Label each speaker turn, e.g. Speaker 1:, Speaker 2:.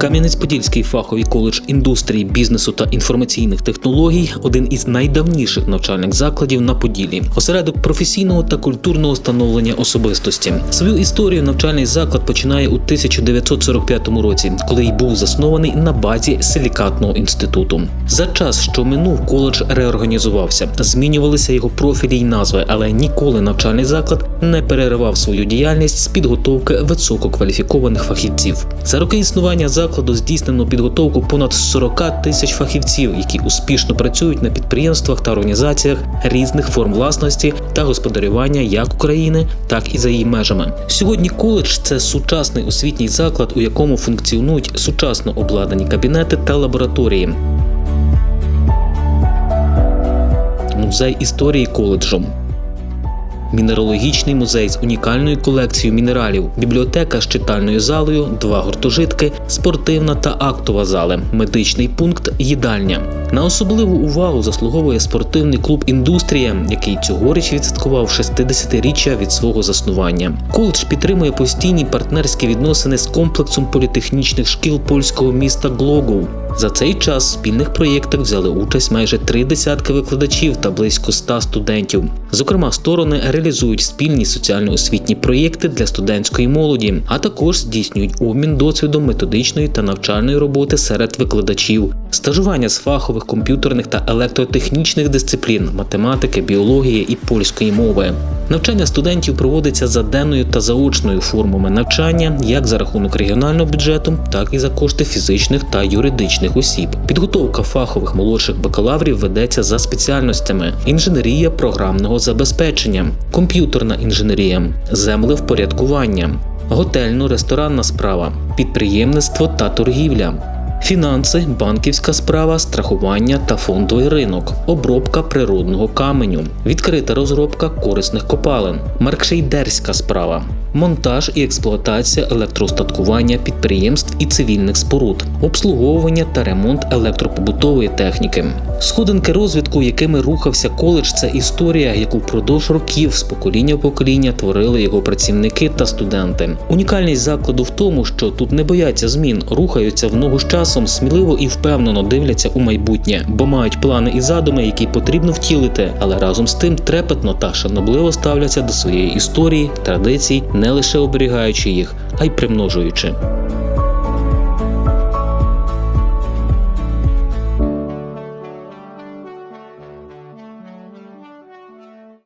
Speaker 1: Кам'янець-Подільський фаховий коледж індустрії, бізнесу та інформаційних технологій один із найдавніших навчальних закладів на Поділі, осередок професійного та культурного становлення особистості. Свою історію навчальний заклад починає у 1945 році, коли й був заснований на базі силікатного інституту. За час, що минув, коледж реорганізувався, змінювалися його профілі й назви, але ніколи навчальний заклад не переривав свою діяльність з підготовки висококваліфікованих фахівців. За роки існування закладу здійснено підготовку понад 40 тисяч фахівців, які успішно працюють на підприємствах та організаціях різних форм власності та господарювання як України, так і за її межами. Сьогодні коледж це сучасний освітній заклад, у якому функціонують сучасно обладнані кабінети та лабораторії. Музей історії коледжу. Мінералогічний музей з унікальною колекцією мінералів, бібліотека з читальною залою, два гуртожитки, спортивна та актова зали, медичний пункт, їдальня. На особливу увагу заслуговує спортивний клуб Індустрія, який цьогоріч відсвяткував 60-річчя від свого заснування. Коледж підтримує постійні партнерські відносини з комплексом політехнічних шкіл польського міста Глогов. За цей час в спільних проєктах взяли участь майже три десятки викладачів та близько ста студентів. Зокрема, сторони реалізують спільні соціально-освітні проєкти для студентської молоді, а також здійснюють обмін досвідом методичної та навчальної роботи серед викладачів, стажування з фахових комп'ютерних та електротехнічних дисциплін, математики, біології і польської мови. Навчання студентів проводиться за денною та заочною формами навчання, як за рахунок регіонального бюджету, так і за кошти фізичних та юридичних осіб. Підготовка фахових молодших бакалаврів ведеться за спеціальностями: інженерія програмного забезпечення, комп'ютерна інженерія, землевпорядкування, готельно-ресторанна справа, підприємництво та торгівля. Фінанси, банківська справа, страхування та фондовий ринок, обробка природного каменю, відкрита розробка корисних копалин, маркшейдерська справа, монтаж і експлуатація електроустаткування підприємств і цивільних споруд, обслуговування та ремонт електропобутової техніки. Сходинки розвитку, якими рухався коледж, це історія, яку впродовж років з покоління в покоління творили його працівники та студенти. Унікальність закладу в тому, що тут не бояться змін, рухаються в ногу з часом, сміливо і впевнено дивляться у майбутнє, бо мають плани і задуми, які потрібно втілити, але разом з тим трепетно та шанобливо ставляться до своєї історії, традицій, не лише оберігаючи їх, а й примножуючи.